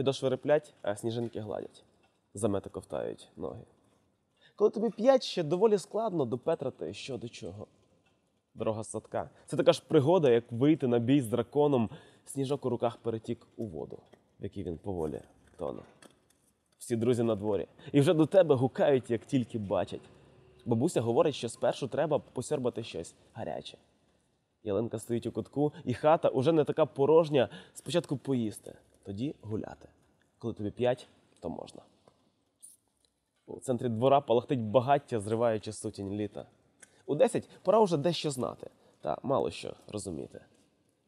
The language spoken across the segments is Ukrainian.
Підошви реплять, а сніжинки гладять. Замети ковтають ноги. Коли тобі п'ять, ще доволі складно допетрати що до чого. Дорога садка. Це така ж пригода, як вийти на бій з драконом, сніжок у руках перетік у воду, в якій він поволі тоне. Всі друзі на дворі. І вже до тебе гукають, як тільки бачать. Бабуся говорить, що спершу треба посьорбати щось гаряче. Ялинка стоїть у кутку, і хата уже не така порожня. Спочатку поїсти, тоді гуляти. Коли тобі п'ять, то можна. У центрі двора палахтить багаття, зриваючи сутінь літа. У десять пора вже дещо знати, та мало що розуміти.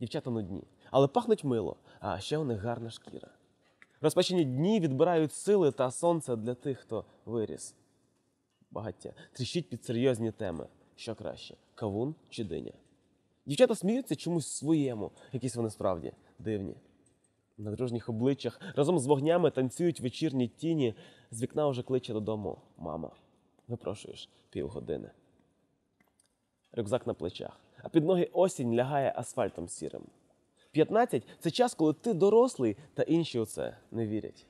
Дівчата нудні, але пахнуть мило, а ще у них гарна шкіра. Розпечені дні відбирають сили та сонце для тих, хто виріс. Багаття тріщить під серйозні теми. Що краще кавун чи диня? Дівчата сміються чомусь своєму, якісь вони справді дивні. На дружніх обличчях разом з вогнями танцюють вечірні тіні. З вікна уже кличе додому мама. Випрошуєш півгодини. Рюкзак на плечах, а під ноги осінь лягає асфальтом сірим. 15 – це час, коли ти дорослий, та інші у це не вірять.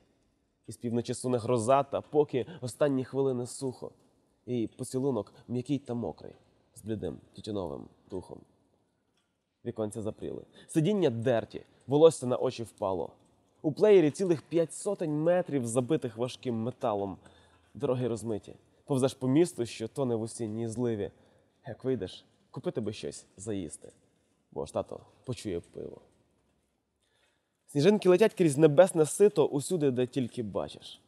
Із півночі суне гроза, та поки останні хвилини сухо, і поцілунок м'який та мокрий, з блідим тютюновим духом. Віконця запріли. Сидіння дерті, волосся на очі впало. У плеєрі цілих п'ять сотень метрів, забитих важким металом. Дороги розмиті. Повзеш по місту, що тоне в осінній зливі. Як вийдеш, купити би щось заїсти. Бо ж тато почує пиво. Сніжинки летять крізь небесне сито усюди, де тільки бачиш.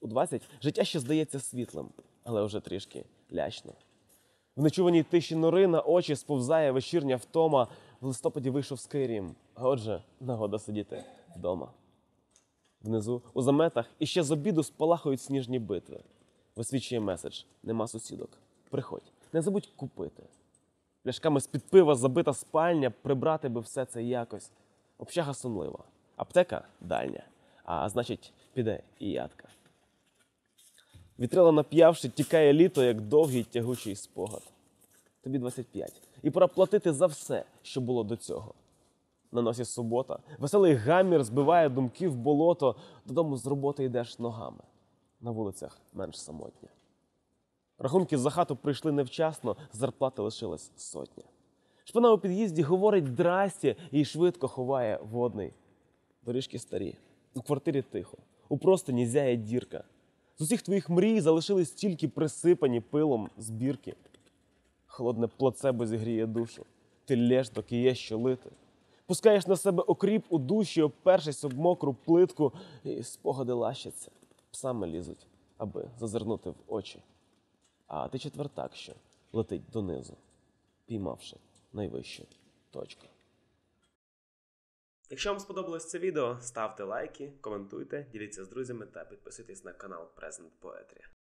У 20 життя ще здається світлим, але вже трішки лячно. В нечуваній тиші нори на очі сповзає вечірня втома. В листопаді вийшов Скайрім, а отже, нагода сидіти вдома. Внизу, у заметах, іще з обіду спалахують сніжні битви. Висвічує меседж: нема сусідок. Приходь, не забудь купити. Пляшками з-під пива забита спальня, прибрати би все це якось. Общага сумлива, аптека дальня, а значить, піде і ядка. Вітрила нап'явши, тікає літо, як довгий тягучий спогад. Тобі 25. І пора платити за все, що було до цього. На носі субота, веселий гамір збиває думки в болото, додому з роботи йдеш ногами. На вулицях менш самотня. Рахунки за хату прийшли невчасно, зарплати лишилась сотня. Шпина у під'їзді говорить драсті і швидко ховає водний. Доріжки старі, у квартирі тихо, у простині зяє дірка. З усіх твоїх мрій залишились тільки присипані пилом збірки. Холодне плацебо зігріє душу. Ти лєш, доки є що лити. Пускаєш на себе окріп у душі, опершись об мокру плитку, і спогади лащаться, псами лізуть, аби зазирнути в очі. А ти четвертак, що летить донизу, піймавши найвищу точку. Якщо вам сподобалось це відео, ставте лайки, коментуйте, діліться з друзями та підписуйтесь на канал Present Poetry.